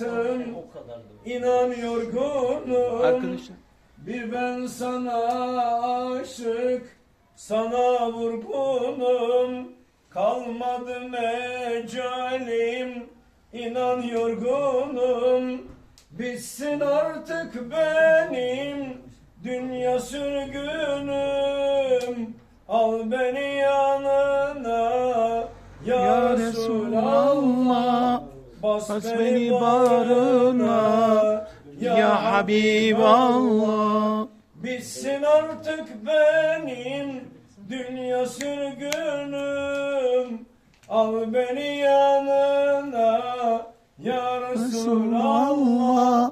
bıraktım inan yorgunum. Arkadaşlar. Bir ben sana aşık sana vurgunum. Kalmadı mecalim inan yorgunum. Bitsin artık benim dünya sürgünüm. Al beni yanına ya, Ya Resulallah, Bas, beni bağrına Ya Habiballah. Bitsin artık benim dünya sürgünüm Al beni yanına ya Resulallah.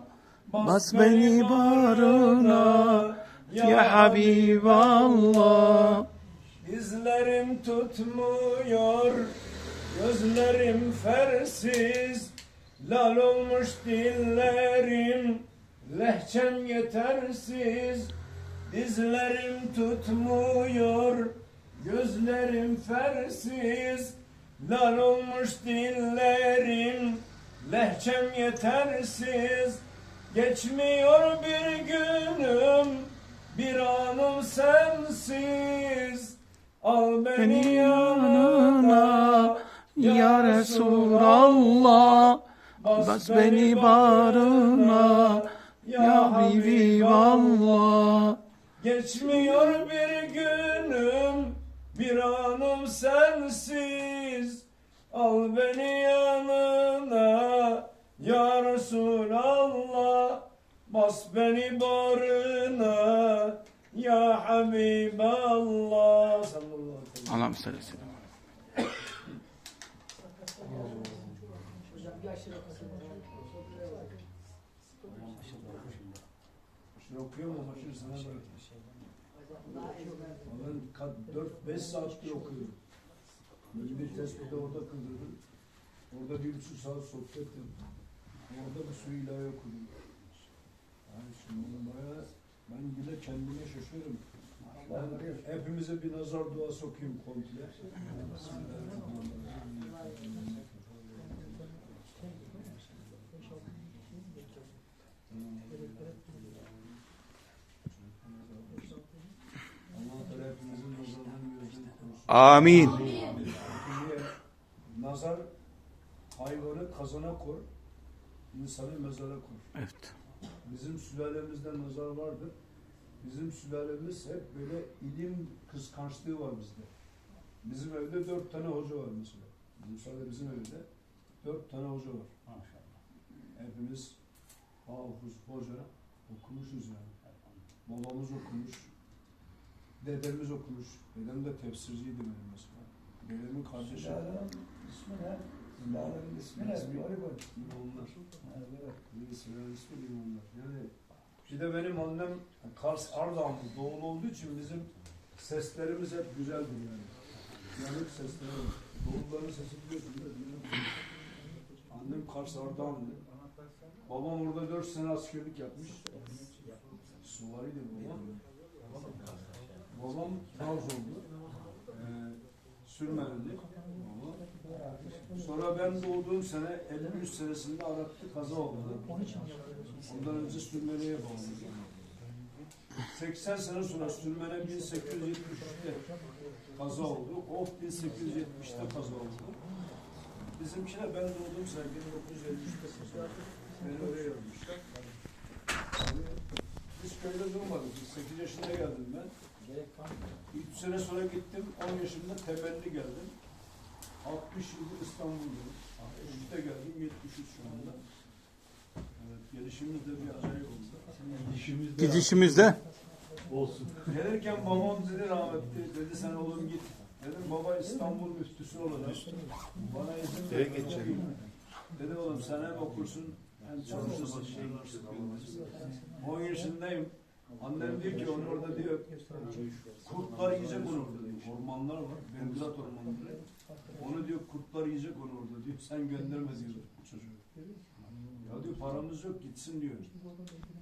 Bas beni bağrına. Ya Habiballah. Dizlerim tutmuyor, gözlerim fersiz, lal olmuş dillerim, lehçem yetersiz. Dizlerim tutmuyor, gözlerim fersiz, lal olmuş dillerim, lehçem yetersiz. Geçmiyor bir günüm, bir anım sensiz. Al beni Beni yanına yanına Ya Resulallah. Bas beni bağrına. Ya Habiballah. Geçmiyor bir günüm bir anım sensiz Al beni yanına ya Resulallah Bas beni bağrına ya Habiballah. Allah'ım sallallahu. Şunu okuyor mu? Başını sana bırakayım. Ben 4-5 saattir okuyorum. Böyle bir tespiti orada kıldırdım. Orada bir buçuk saat sohbet yaptım. Orada bir sürü ilahi okudum. Yani şimdi bayağı ben bile kendime şaşıyorum. Ben hepimize bir nazar duası okuyayım komple. Allah Amin. Nazar hayvanı kazana kor, insanı mezara kor. Evet. Bizim sülalemizde nazar vardır. Bizim sülalemiz hep böyle ilim kıskançlığı var bizde. Bizim evde dört tane hoca var mesela. Bizim sadece bizim evde dört tane hoca var. Maşallah. Hepimiz hafız, hoca okumuşuz yani. Babamız okumuş, dedemiz okumuş. Dedem de tefsirciydi benim mesela. Dedemin kardeşi. Ne? Sülalemin ismi ne? İsmi- koy. İmamlar. Evet. Sürü ismi imamlar. Yani bir de benim annem Kars Ardahanlı doğulu olduğu için bizim seslerimiz hep güzeldir yani. Yanık sesleri. Doğulların sesi biliyorsun mi? Annem Kars Ardahanlı. Babam orada dört sene askerlik yapmış. Suvariydi babam. Babam Trabzonlu. Ee, Sürmeneli. Babam. Sonra ben doğduğum sene 53 senesinde Arap'ta kaza oldu. Ondan önce Sürmene'ye bağlı. 80 sene sonra Sürmene 1873'te kaza oldu. O 1870'te kaza oldu. Bizimkiler ben doğduğum sene 1953'te kaza oldu. Beni oraya yazmışlar. Yani Biz köyde durmadık. 8 yaşında geldim ben. 3 sene sonra gittim. 10 yaşında temelli geldim. 60 yıldır İstanbul'dayım. 63'te geldim. 73 şu anda. Evet, gelişimiz de bir acayip oldu. Gidişimizde Gelirken babam dedi rahmetli, dedi sen oğlum git. Dedim baba İstanbul müftüsü olacak. Bana izin ver. okuyayım. Dedi oğlum sen hem okursun hem çalışırsın. 10 yaşındayım. Annem diyor ki onu orada diyor kurtlar yiyecek onu orada diyor. Ormanlar var. Belgrad ormanları. Onu diyor kurtlar yiyecek onu orada diyor. Sen gönderme diyor çocuğu. Ya diyor paramız yok gitsin diyor.